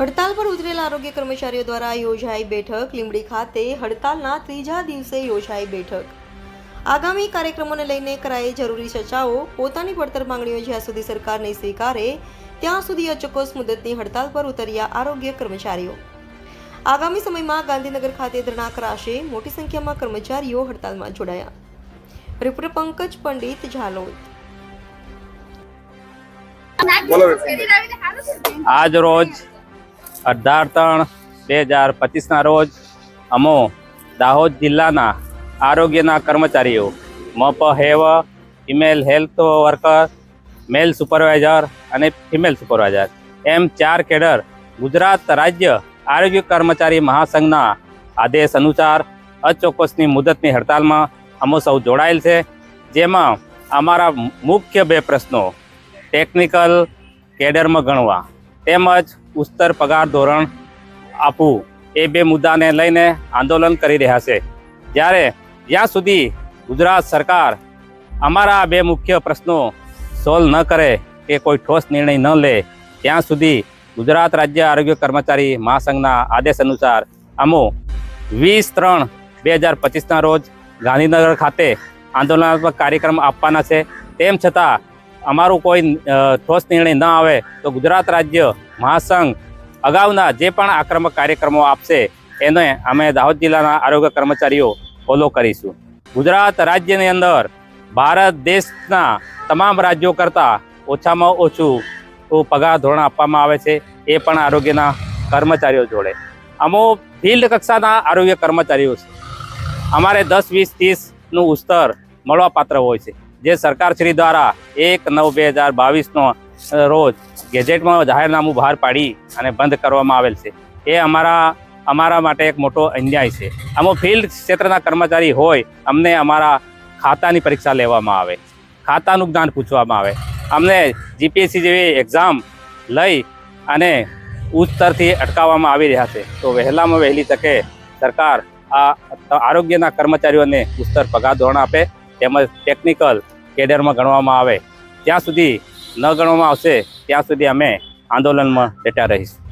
હડતાલ પર ઉતરેલા આરોગ્ય કર્મચારીઓ દ્વારા યોજાઈ બેઠક. લીંબડી ખાતે હડતાલના ત્રીજા દિવસે યોજાઈ બેઠક. આગામી કાર્યક્રમોને લઈને કરાયે જરૂરી ચર્ચાઓ. પોતાની પડતર માંગણીઓ જ્યાં સુધી સરકાર નહીં સ્વીકારે ત્યાં સુધી અચોક્કસ મુદતની હડતાલ પર ઉતર્યા આરોગ્ય કર્મચારીઓ. આગામી સમયમાં ગાંધીનગર ખાતે ધરણા કરાશે. મોટી સંખ્યામાં કર્મચારીઓ હડતાલમાં જોડાયા. રિપોર્ટર પંકજ પંડિત ઝાલોદ. આજ રોજ અઢાર ત્રણ બે હજાર પચીસના રોજ અમો દાહોદ જિલ્લાના આરોગ્યના કર્મચારીઓ, મપ have, female health worker, male supervisor અને ફિમેલ સુપરવાઇઝર, એમ ચાર કેડર ગુજરાત રાજ્ય આરોગ્ય કર્મચારી મહાસંઘના આદેશ અનુસાર અચોક્કસની મુદતની હડતાલમાં અમો સૌ જોડાયેલ છે. જેમાં અમારા મુખ્ય બે પ્રશ્નો, ટેકનિકલ કેડરમાં ગણવા તેમજ ઉસ્તર પગાર ધોરણ આપવું એ બે મુદ્દાને લઈને આંદોલન કરી રહ્યા છે. જ્યારે જ્યાં સુધી ગુજરાત સરકાર અમારા બે મુખ્ય પ્રશ્નો સોલ્વ ન કરે કે કોઈ ઠોસ નિર્ણય ન લે, ત્યાં સુધી ગુજરાત રાજ્ય આરોગ્ય કર્મચારી મહાસંઘના આદેશ અનુસાર અમો વીસ ત્રણ બે હજાર પચીસના રોજ ગાંધીનગર ખાતે આંદોલનાત્મક કાર્યક્રમ આપવાના છે. તેમ છતાં અમારું કોઈ ઠોસ નિર્ણય ન આવે તો ગુજરાત રાજ્ય મહાસંઘ અગાઉના જે પણ આક્રમક કાર્યક્રમો આપશે, એને અમે દાહોદ જિલ્લાના આરોગ્ય કર્મચારીઓ ફોલો કરીશું. ગુજરાત રાજ્યની અંદર ભારત દેશના તમામ રાજ્યો કરતાં ઓછામાં ઓછું પગાર ધોરણ આપવામાં આવે છે, એ પણ આરોગ્યના કર્મચારીઓ જોડે. અમો ફિલ્ડ કક્ષાના આરોગ્ય કર્મચારીઓ છે. અમારે દસ, વીસ, ત્રીસનું ઉસ્તર મળવાપાત્ર હોય છે. જે સરકારશ્રી દ્વારા એક નવ બે હજાર બાવીસનો રોજ ગેજેટમાં જાહેરનામું બહાર પાડી અને બંધ કરવામાં આવેલ છે. એ અમારા અમારા માટે એક મોટો અન્યાય છે. અમો ફિલ્ડ ક્ષેત્રના કર્મચારી હોય, અમને અમારા ખાતાની પરીક્ષા લેવામાં આવે. ખાતાનું જ્ઞાન પૂછવામાં આવે. અમને જીપીએસસી જેવી એક્ઝામ લઈ અને ઉચ્ચ સ્તરથી અટકાવવામાં આવી રહ્યા છે. તો વહેલામાં વહેલી તકે સરકાર આ, આરોગ્યના કર્મચારીઓને ઉત્તર પગાર ધોરણ આપે. તેમજ ટેકનિકલ કેડરમાં ગણવામાં આવે. ત્યાં સુધી ન ગણવામાં આવશે, ત્યાં સુધી અમે આંદોલનમાં ડટ્યા રહીશું.